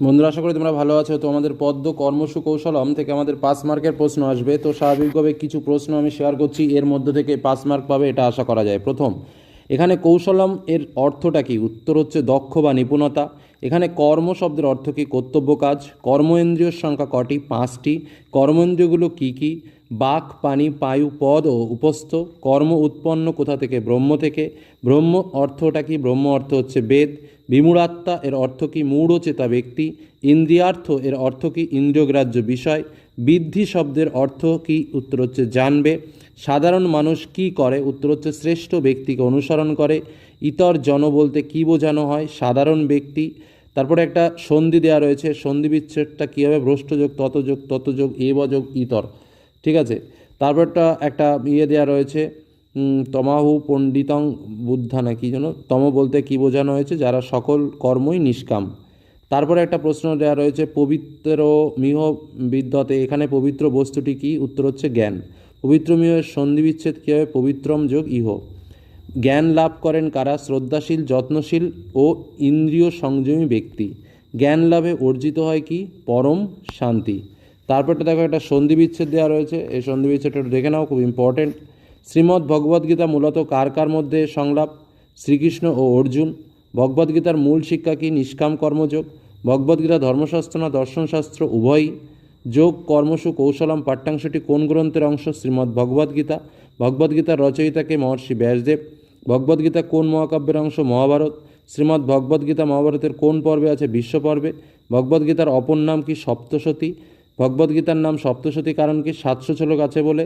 বন্ধুরা, আশা করি তোমরা ভালো আছো। তো আমাদের পদ্ম কর্মসুকৌশলম থেকে আমাদের পাস মার্কের প্রশ্ন আসবে। তো স্বাভাবিকভাবে কিছু প্রশ্ন আমি শেয়ার করছি। এর মধ্য থেকে পাস মার্ক পাবে, এটা আশা করা যায়। প্রথম, এখানে কৌশলম এর অর্থটা কি? উত্তর হচ্ছে দক্ষ বা নিপুণতা। এখানে কর্ম শব্দের অর্থ কী? কর্তব্য কাজ। কর্মেন্দ্রিয়র সংখ্যা কটি? পাঁচটি। কর্মেন্দ্রিয়গুলো কী কি? বাক, পানি পায়ু পদ ও উপস্থ, কর্ম উৎপন্ন কোথা থেকে? ব্রহ্ম থেকে। ব্রহ্ম অর্থটা কি? ব্রহ্ম অর্থ হচ্ছে বেদ। বিমূঢ়াত্মা এর অর্থ কি? মূঢ়চেতা ব্যক্তি। ইন্দ্রিয়ার্থ এর অর্থ কি? ইন্দ্রিয়গ্রাহ্য বিষয়। বৃদ্ধি শব্দের অর্থ কি? উত্তর হচ্ছে জানবে। সাধারণ মানুষ কি করে? উত্তর হচ্ছে শ্রেষ্ঠ ব্যক্তিকে অনুসরণ করে। ইতর জন বলতে কি বোঝানো হয়? সাধারণ ব্যক্তি। তারপরে একটা সন্ধি দেওয়া রয়েছে। সন্ধি বিচ্ছেদটা কী ভ্রষ্টযোগ, ততযোগ ততযোগ, এবযোগ, ইতর। ঠিক আছে? তারপরটা একটা ইয়ে দেওয়া রয়েছে তমাহু পণ্ডিতং বুদ্ধা না কি যেন, তম বলতে কি বোঝানো হয়েছে? যারা সকল কর্মই নিষ্কাম। তারপরে একটা প্রশ্ন দেওয়া রয়েছে, পবিত্র মিহ বিদ্যতে এখানে পবিত্র বস্তুটি কি? উত্তর হচ্ছে জ্ঞান। পবিত্র মিহের সন্ধি বিচ্ছেদ কী হবে পবিত্রম যোগ ইহ। জ্ঞান লাভ করেন কারা? শ্রদ্ধাশীল, যত্নশীল ও ইন্দ্রিয় সংযমী ব্যক্তি। জ্ঞান লাভে অর্জিত হয় কি? পরম শান্তি। তারপরটা দেখো, একটা সন্ধি বিচ্ছেদ দেওয়া রয়েছে। এই সন্ধি বিচ্ছেদটা দেখে নাও, খুব ইম্পর্টেন্ট শ্রীমদ্ ভগবদ্গীতা মূলত কার কার মধ্যে সংলাপ? শ্রীকৃষ্ণ ও অর্জুন। ভগবদ্গীতার মূল শিক্ষা কি? নিষ্কাম কর্মযোগ। ভগবদ্গীতা ধর্মশাস্ত্র না দর্শনশাস্ত্র? উভয়ই। যোগ কর্মসু কৌশলম, পাঠ্যাংশটি কোন গ্রন্থের অংশ? শ্রীমদ্ ভগবদ্গীতা ভগবদ্গীতার রচয়িতাকে মহর্ষি ব্যাসদেব। ভগবদ্গীতা কোন মহাকাব্যের অংশ? মহাভারত। শ্রীমদ্ ভগবদ্গীতা মহাভারতের কোন পর্বে আছে? বিশ্ব পর্বে ভগবদ্গীতার অপর নাম কি? সপ্তশতী। ভগবদ্গীতার নাম সপ্তশতী কারণ কি? সাতশো শ্লোক আছে বলে।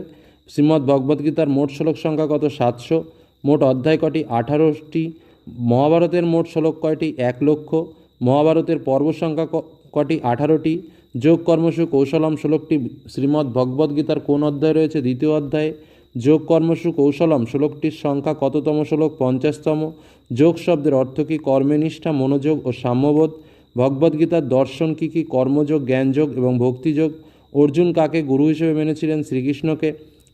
শ্রীমদ্ ভগবদ্গীতার মোট শ্লোক সংখ্যা কত? সাতশো। মোট অধ্যায় কটি? আঠারোটি। মহাভারতের মোট শ্লোক কয়টি? এক লক্ষ। মহাভারতের পর্ব সংখ্যা কটি? আঠারোটি। যোগ কর্মসু কৌশলম শ্লোকটি শ্রীমদ্ ভগবদ্গীতার কোন অধ্যায় রয়েছে? দ্বিতীয় অধ্যায়ে। যোগ কর্মসু কৌশলম শ্লোকটির সংখ্যা কততম শ্লোক? পঞ্চাশতম। যোগ শব্দের অর্থ কী? কর্মনিষ্ঠা মনোযোগ ও সাম্যবোধ। ভগবদ্গীতার দর্শন কী কী, কর্মযোগ, জ্ঞানযোগ এবং ভক্তিযোগ? অর্জুন কাকে গুরু হিসেবে মেনেছিলেন? শ্রীকৃষ্ণকে।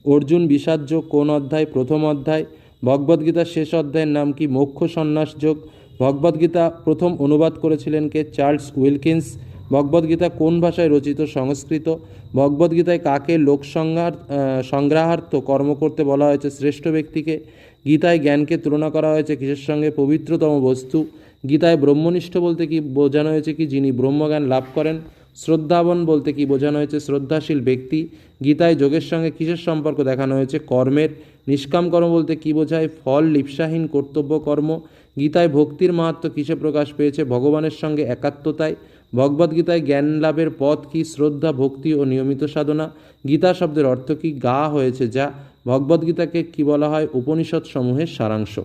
অর্জুন বিষাদ যোগ কোন অধ্যায়? প্রথম অধ্যায়। ভগবদ্গীতার শেষ অধ্যায়ের নাম কি? মোক্ষ সন্ন্যাস যোগ। ভগবদ্গীতা প্রথম অনুবাদ করেছিলেন কে? Charles Wilkins. ভগবদ্গীতা কোন ভাষায় রচিত? সংস্কৃত। ভগবদ্গীতায় কাকে লোকসংহার সংগ্রাহার্থ কর্ম করতে বলা হয়েছে? শ্রেষ্ঠ ব্যক্তিকে। গীতায় জ্ঞানকে তুলনা করা হয়েছে কিসের সঙ্গে? পবিত্রতম বস্তু। গীতায় ব্রহ্মনিষ্ঠ বলতে কি বোঝানো হয়েছে কি? যিনি ব্রহ্মজ্ঞান লাভ করেন। শ্রদ্ধাবন বলতে কি বোঝানো হয়েছে? শ্রদ্ধাশীল ব্যক্তি। গীতায় যোগের সঙ্গে কিসের সম্পর্ক দেখানো হয়েছে? কর্মের। নিষ্কাম কর্ম বলতে কি বোঝায়? ফল, লিপ্সাহীন কর্তব্য কর্ম। গীতায় ভক্তির মাহাত্ম কিসে প্রকাশ পেয়েছে? ভগবানের সঙ্গে একাত্মতায়। ভগবদ্গীতায় জ্ঞান লাভের পথ কি? শ্রদ্ধা, ভক্তি ও নিয়মিত সাধনা। গীতা শব্দের অর্থ কি? গা হয়েছে যা। ভগবদ্গীতাকে কি বলা হয়? উপনিষদ সমূহের সারাংশ।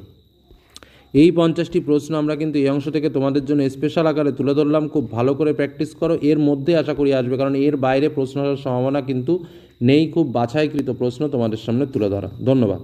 এই পঞ্চাশটি প্রশ্ন আমরা কিন্তু এই অংশ থেকে তোমাদের জন্য স্পেশাল আকারে তুলে ধরলাম। খুব ভালো করে প্র্যাকটিস করো। এর মধ্যে আশা করি আসবে, কারণ এর বাইরে প্রশ্ন সম্ভাবনা কিন্তু নেই। খুব বাছাইকৃত প্রশ্ন তোমাদের সামনে তুলে ধরা। ধন্যবাদ।